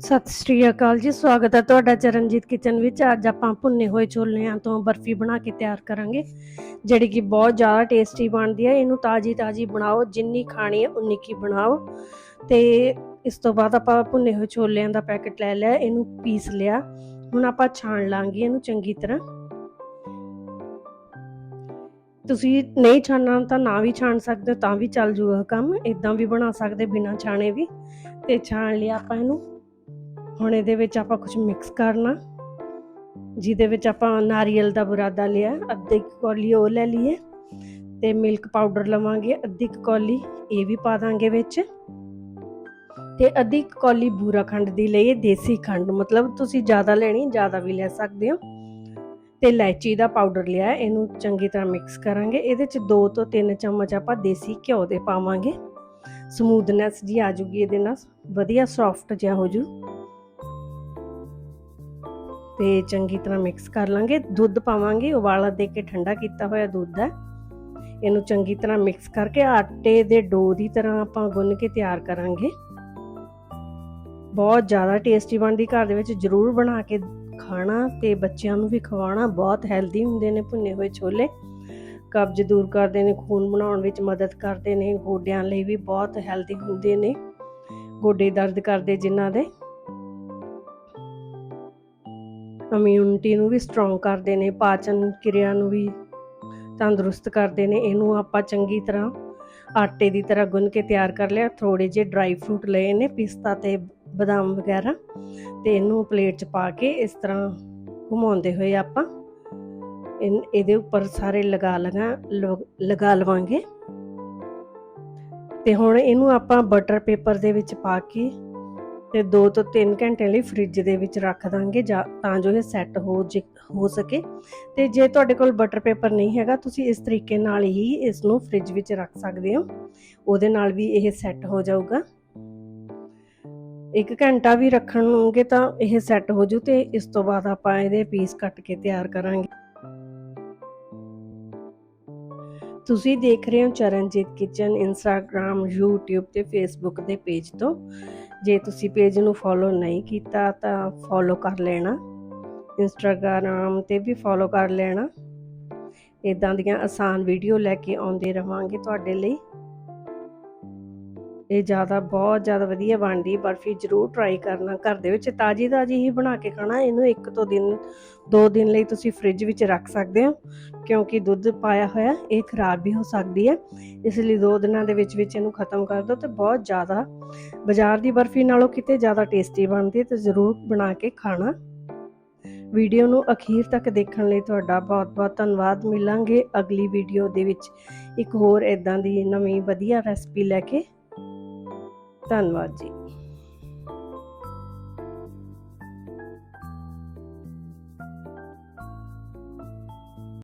ਸਤਿ ਸ਼੍ਰੀ ਅਕਾਲ ਜੀ, ਸਵਾਗਤ ਹੈ ਤੁਹਾਡਾ ਚਰਨਜੀਤ ਕਿਚਨ ਵਿੱਚ। ਅੱਜ ਆਪਾਂ ਭੁੰਨੇ ਹੋਏ ਛੋਲਿਆਂ ਤੋਂ ਬਰਫੀ ਬਣਾ ਕੇ ਤਿਆਰ ਕਰਾਂਗੇ, ਜਿਹੜੀ ਕਿ ਬਹੁਤ ਜ਼ਿਆਦਾ ਟੇਸਟੀ ਬਣਦੀ ਹੈ। ਇਹਨੂੰ ਤਾਜੀ ਤਾਜੀ ਬਣਾਓ, ਜਿੰਨੀ ਖਾਣੀ ਹੈ ਉਨੀ ਕੀ ਬਣਾਓ। ਤੇ ਇਸ ਤੋਂ ਬਾਅਦ ਆਪਾਂ ਭੁੰਨੇ ਹੋਏ ਛੋਲਿਆਂ ਦਾ ਪੈਕੇਟ ਲੈ ਲਿਆ, ਇਹਨੂੰ ਪੀਸ ਲਿਆ। ਹੁਣ ਆਪਾਂ ਛਾਣ ਲਾਂਗੇ ਇਹਨੂੰ ਚੰਗੀ ਤਰ੍ਹਾਂ। ਤੁਸੀਂ ਨਹੀਂ ਛਾਣਨਾ ਤਾਂ ਨਾ ਵੀ ਛਾਣ ਸਕਦੇ ਹੋ, ਤਾਂ ਵੀ ਚੱਲ ਜੂਗਾ ਕੰਮ। ਇਦਾਂ ਵੀ ਬਣਾ ਸਕਦੇ ਬਿਨਾਂ ਛਾਣੇ ਵੀ। ਤੇ ਛਾਣ ਲਿਆ ਆਪਾਂ ਇਹਨੂੰ। ਹੁਣ ਇਹਦੇ ਵਿੱਚ ਆਪਾਂ ਕੁਝ ਮਿਕਸ ਕਰਨਾ। ਜਿਹਦੇ ਵਿੱਚ ਆਪਾਂ ਨਾਰੀਅਲ ਦਾ ਬੁਰਾਦਾ ਲਿਆ, ਅੱਧੀ ਕੁ ਕੌਲੀ ਉਹ ਲੈ ਲਈਏ ਤੇ ਮਿਲਕ ਪਾਊਡਰ ਲਵਾਂਗੇ, ਅੱਧੀ ਕੁ ਕੌਲੀ ਇਹ ਵੀ ਪਾ ਦਾਂਗੇ ਵਿੱਚ। ਤੇ ਅੱਧੀ ਕੌਲੀ ਬੂਰਾ ਖੰਡ ਦੀ ਲਈਏ, ਦੇਸੀ ਖੰਡ, ਮਤਲਬ ਤੁਸੀਂ ਜ਼ਿਆਦਾ ਲੈਣੀ, ਜ਼ਿਆਦਾ ਵੀ ਲੈ ਸਕਦੇ ਹੋ। ਤੇ ਇਲਾਇਚੀ ਦਾ ਪਾਊਡਰ ਲਿਆ, ਇਹਨੂੰ ਚੰਗੀ ਤਰ੍ਹਾਂ ਮਿਕਸ ਕਰਾਂਗੇ। ਇਹਦੇ ਚ 2 ਤੋਂ 3 ਚਮਚ ਆਪਾਂ ਦੇਸੀ ਘਿਓ ਦੇ ਪਾਵਾਂਗੇ। ਸਮੂਥਨੈਸ ਜੀ ਆ ਜੂਗੀ ਇਹਦੇ ਨਾਲ, ਵਧੀਆ ਸੌਫਟ ਜਿਹਾ ਹੋ ਜੂ। ਤੇ ਚੰਗੀ ਤਰ੍ਹਾਂ ਮਿਕਸ ਕਰ ਲਾਂਗੇ। ਦੁੱਧ ਪਾਵਾਂਗੇ, ਉਬਾਲਾ ਦੇ ਕੇ ਠੰਡਾ ਕੀਤਾ ਹੋਇਆ ਦੁੱਧ ਹੈ। ਇਹਨੂੰ ਚੰਗੀ ਤਰ੍ਹਾਂ ਮਿਕਸ ਕਰਕੇ ਆਟੇ ਦੇ ਡੋ ਦੀ ਤਰ੍ਹਾਂ ਆਪਾਂ ਗੁੰਨ ਕੇ ਤਿਆਰ ਕਰਾਂਗੇ। ਬਹੁਤ ਜ਼ਿਆਦਾ ਟੇਸਟੀ ਬਣਦੀ, ਘਰ ਦੇ ਵਿੱਚ ਜ਼ਰੂਰ ਬਣਾ ਕੇ ਖਾਣਾ ਤੇ ਬੱਚਿਆਂ ਨੂੰ ਵੀ ਖਵਾਉਣਾ। ਬਹੁਤ ਹੈਲਦੀ ਹੁੰਦੇ ਨੇ ਭੁੰਨੇ ਹੋਏ ਛੋਲੇ। ਕਬਜ਼ ਦੂਰ ਕਰਦੇ ਨੇ, ਖੂਨ ਬਣਾਉਣ ਵਿੱਚ ਮਦਦ ਕਰਦੇ ਨੇ। ਗੋਡਿਆਂ ਲਈ ਵੀ ਬਹੁਤ ਹੈਲਦੀ ਹੁੰਦੇ ਨੇ। ਗੋਡੇ ਦਰਦ ਕਰਦੇ ਜਿਨ੍ਹਾਂ ਦੇ। ਇਮਿਊਨਿਟੀ ਨੂੰ ਵੀ ਸਟਰੋਂਗ ਕਰਦੇ ਨੇ, ਪਾਚਨ ਕਿਰਿਆ ਨੂੰ ਵੀ ਤੰਦਰੁਸਤ ਕਰਦੇ ਨੇ, ਇਹਨੂੰ ਆਪਾਂ ਚੰਗੀ ਤਰ੍ਹਾਂ ਆਟੇ ਦੀ ਤਰ੍ਹਾਂ ਗੁੰਨ ਕੇ ਤਿਆਰ ਕਰ ਲਿਆ ਥੋੜੇ ਜਿਹੇ ਡਰਾਈ ਫਰੂਟ ਲਏ ਨੇ, ਪਿਸਤਾ ਤੇ ਬਦਾਮ ਵਗੈਰਾ, ਤੇ ਇਹਨੂੰ ਪਲੇਟ 'ਚ ਪਾ ਕੇ ਇਸ ਤਰ੍ਹਾਂ ਘੁਮਾਉਂਦੇ ਹੋਏ ਆਪਾਂ ਇਨ- ਇਹਦੇ ਉੱਪਰ ਸਾਰੇ ਲਗਾ ਲਗਾ ਲਗਾ ਲਵਾਂਗੇ। ਤੇ ਹੁਣ ਇਹਨੂੰ ਆਪਾਂ ਬਟਰ ਪੇਪਰ ਦੇ ਵਿੱਚ ਪਾ ਕੇ ਤੇ 2 ਤੋਂ 3 ਘੰਟੇ ਲਈ ਫ੍ਰਿਜ ਦੇ ਵਿੱਚ ਰੱਖ ਦਾਂਗੇ ਤਾਂ ਜੋ ਇਹ ਸੈੱਟ ਹੋ ਹੋ ਸਕੇ। ਤੇ ਜੇ ਤੁਹਾਡੇ ਕੋਲ ਬਟਰ ਪੇਪਰ ਨਹੀਂ ਹੈਗਾ, ਤੁਸੀਂ ਇਸ ਤਰੀਕੇ ਨਾਲ ਹੀ ਇਸ ਨੂੰ ਫ੍ਰਿਜ ਵਿੱਚ ਰੱਖ ਸਕਦੇ ਹੋ। ਉਹਦੇ ਨਾਲ ਵੀ ਇਹ ਸੈੱਟ ਹੋ ਜਾਊਗਾ। ਇੱਕ ਘੰਟਾ ਵੀ ਰੱਖਣਗੇ ਤਾਂ ਇਹ ਸੈੱਟ ਹੋ ਜੂ ਤੇ ਇਸ ਤੋਂ ਬਾਅਦ ਆਪਾਂ ਇਹਦੇ ਪੀਸ ਕੱਟ ਕੇ ਤਿਆਰ ਕਰਾਂਗੇ। ਤੁਸੀਂ ਦੇਖ ਰਹੇ ਹੋ ਚਰਨਜੀਤ ਕਿਚਨ ਇੰਸਟਾਗ੍ਰam YouTube ਤੇ Facebook ਦੇ ਪੇਜ ਤੋਂ। ਜੇ ਤੁਸੀਂ ਪੇਜ ਨੂੰ ਫੋਲੋ ਨਹੀਂ ਕੀਤਾ ਤਾਂ ਫੋਲੋ ਕਰ ਲੈਣਾ। ਇੰਸਟਾਗ੍ਰam ਤੇ ਵੀ ਫੋਲੋ ਕਰ ਲੈਣਾ। ਇਦਾਂ ਦੀਆਂ ਆਸਾਨ ਵੀਡੀਓ ਲੈ ਕੇ ਆਉਂਦੇ ਰਵਾਂਗੇ ਤੁਹਾਡੇ ਲਈ। ਇਹ ਜ਼ਿਆਦਾ ਬਹੁਤ ਜ਼ਿਆਦਾ ਵਧੀਆ ਬਣਦੀ ਬਰਫੀ ਜ਼ਰੂਰ ਟਰਾਈ ਕਰਨਾ, ਘਰ ਦੇ ਵਿੱਚ ਤਾਜੀ ਤਾਜੀ ਹੀ ਬਣਾ ਕੇ ਖਾਣਾ, ਇਹਨੂੰ ਇੱਕ ਤੋਂ ਦਿਨ, ਦੋ ਦਿਨ ਲਈ ਤੁਸੀਂ ਫ੍ਰਿਜ ਵਿੱਚ ਰੱਖ ਸਕਦੇ ਹੋ, ਕਿਉਂਕਿ ਦੁੱਧ ਪਾਇਆ ਹੋਇਆ, ਇਹ ਖਰਾਬ ਵੀ ਹੋ ਸਕਦੀ ਹੈ। ਇਸ ਲਈ ਦੋ ਦਿਨਾਂ ਦੇ ਵਿੱਚ ਵਿੱਚ ਇਹਨੂੰ ਖਤਮ ਕਰ ਦਿਓ ਤੇ ਬਹੁਤ ਜ਼ਿਆਦਾ ਬਾਜ਼ਾਰ ਦੀ ਬਰਫੀ ਨਾਲੋਂ ਕਿਤੇ ਜ਼ਿਆਦਾ ਟੇਸਟੀ ਬਣਦੀ ਹੈ ਤੇ ਜ਼ਰੂਰ ਬਣਾ ਕੇ ਖਾਣਾ। ਵੀਡੀਓ ਨੂੰ ਅਖੀਰ ਤੱਕ ਦੇਖਣ ਲਈ ਤੁਹਾਡਾ ਬਹੁਤ-ਬਹੁਤ ਧੰਨਵਾਦ। ਮਿਲਾਂਗੇ ਅਗਲੀ ਵੀਡੀਓ ਦੇ ਵਿੱਚ ਇੱਕ ਹੋਰ ਇਦਾਂ ਦੀ ਨਵੀਂ ਵਧੀਆ ਰੈਸਪੀ ਲੈ ਕੇ। ਧੰਨਵਾਦ ਜੀ।